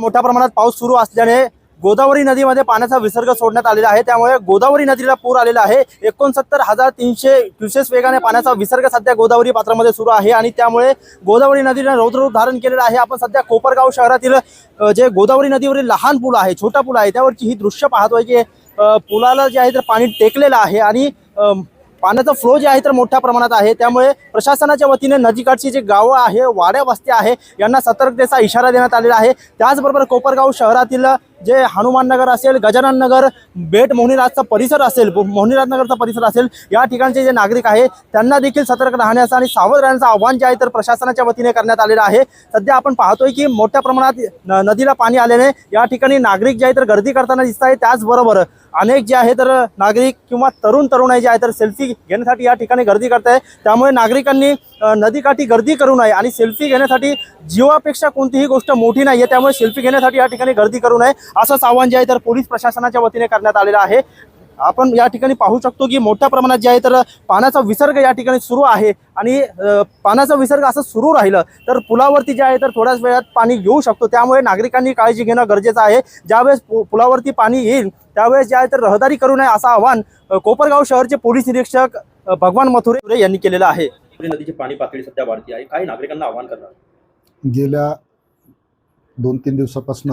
मोठ्या प्रमाणात पाऊस सुरू असल्याने गोदावरी नदीमध्ये पाण्याचा विसर्ग सोडण्यात आलेला आहे. त्यामुळे गोदावरी नदीला पूर आलेला आहे. एकोणसत्तर हजार तीनशे क्युसेस वेगाने पाण्याचा विसर्ग सध्या गोदावरी पात्रामध्ये सुरू आहे आणि त्यामुळे गोदावरी नदीने रौद्ररूप धारण केलेलं आहे. आपण सध्या कोपरगाव शहरातील जे गोदावरी नदीवरील लहान पूल आहे छोटा पूल आहे त्यावरची ही दृश्य पाहतोय की पुलाला जे आहे तर पाणी टेकलेलं आहे आणि पाण्याचा फ्लो जे आहे तर मोठ्या प्रमाणात आहे. त्यामुळे प्रशासनाच्या वतीने नदीकाठची जी गावं आहे वाड्या वस्त्या आहे यांना सतर्कतेचा इशारा देण्यात आलेला आहे. त्याचबरोबर कोपरगाव शहरातील जे हनुमान नगर असेल गजानन नगर बेट मोहनीराजचा परिसर असेल मोहनीराज नगरचा परिसर असेल या ठिकाणचे जे नागरिक आहे त्यांना देखील सतर्क राहण्याचं आणि सावध राहण्याचं आव्हान जे आहे तर प्रशासनाच्या वतीने करण्यात आलेलं आहे. सध्या आपण पाहतोय की मोठ्या प्रमाणात नदीला पाणी आल्याने या ठिकाणी नागरिक जे आहे तर गर्दी करताना दिसत आहे त्याचबरोबर अनेक जे आहे तर नागरिक किंवा तरुण तरुणाई जे आहे तर सेल्फी घेण्यासाठी या ठिकाणी गर्दी करत आहे त्यामुळे नागरिकांनी नदीकाठी गर्दी करू नये आणि सेल्फी घेण्यासाठी जीवापेक्षा कोणतीही गोष्ट मोठी नाही आहे त्यामुळे सेल्फी घेण्यासाठी या ठिकाणी गर्दी करू नये असंच आव्हान जे आहे तर पोलीस प्रशासनाच्या वतीने करण्यात आलेलं आहे. आपण या ठिकाणी पाहू शकतो की मोठ्या प्रमाणात जे आहे तर पाण्याचा विसर्ग या ठिकाणी सुरू आहे आणि पाण्याचा विसर्ग असं सुरू राहिलं तर पुलावरती जे आहे तर थोड्याच वेळात पाणी येऊ शकतो. त्यामुळे नागरिकांनी काळजी घेणं गरजेचं आहे. ज्यावेळेस पुलावरती पाणी येईल त्यावेळेस जे आहे तर रहदारी करू नये असं आवाहन कोपरगाव शहरचे पोलीस निरीक्षक भगवान मथुरे यांनी केलेलं आहे. नदीची पाणी पातळी सध्या वाढती आहे. काही नागरिकांना आवाहन करणार? गेल्या दोन तीन दिवसापासून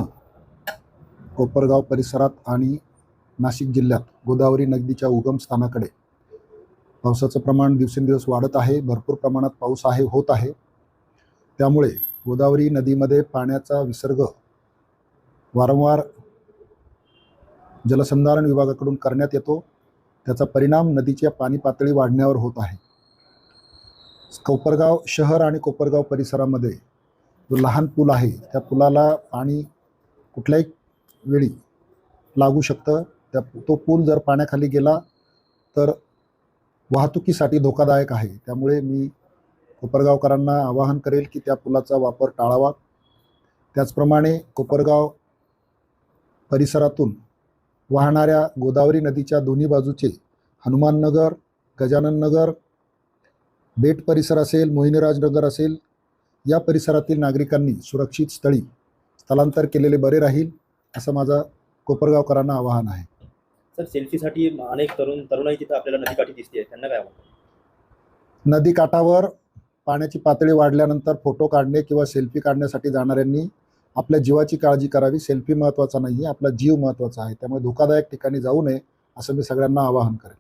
कोपरगाव परिसरात आणि नाशिक जिल्ह्यात गोदावरी नदीच्या उगमस्थानाकडे पावसाचं प्रमाण दिवसेंदिवस वाढत आहे. भरपूर प्रमाणात पाऊस आहे होत आहे. त्यामुळे गोदावरी नदीमध्ये पाण्याचा विसर्ग वारंवार जलसंधारण विभागाकडून करण्यात येतो. त्याचा परिणाम नदीच्या पाणी पातळी वाढण्यावर होत आहे. कोपरगाव शहर आणि कोपरगाव परिसरामध्ये जो लहान पूल आहे त्या पुलाला पाणी कुठल्याही वेळी लागू शकतं. त्या तो पूल जर पाण्याखाली गेला तर वाहतुकीसाठी धोकादायक आहे. त्यामुळे मी कोपरगावकरांना आवाहन करेल की त्या पुलाचा वापर टाळावा. त्याचप्रमाणे कोपरगाव परिसरातून वाहणाऱ्या गोदावरी नदीच्या दोन्ही बाजूचे हनुमाननगर गजानन नगर बेट परिसर असेल मोहिनीराजनगर असेल या परिसरातील नागरिकांनी सुरक्षित स्थळी स्थलांतर केलेले बरे राहील असं माझं कोपरगावकरांना आवाहन आहे. सर सेल्फीसाठी अनेक तरुण तरुणाई तिथं आपल्याला नदीकाठी दिसते. त्यांना काय आव्हान नदीकाठावर पाण्याची पातळी वाढल्यानंतर फोटो काढणे किंवा सेल्फी काढण्यासाठी जाणाऱ्यांनी आपल्या जीवाची काळजी करावी. सेल्फी महत्त्वाचा नाही आहे आपला जीव महत्त्वाचा आहे. त्यामुळे धोकादायक ठिकाणी जाऊ नये असं मी सगळ्यांना आवाहन करेन.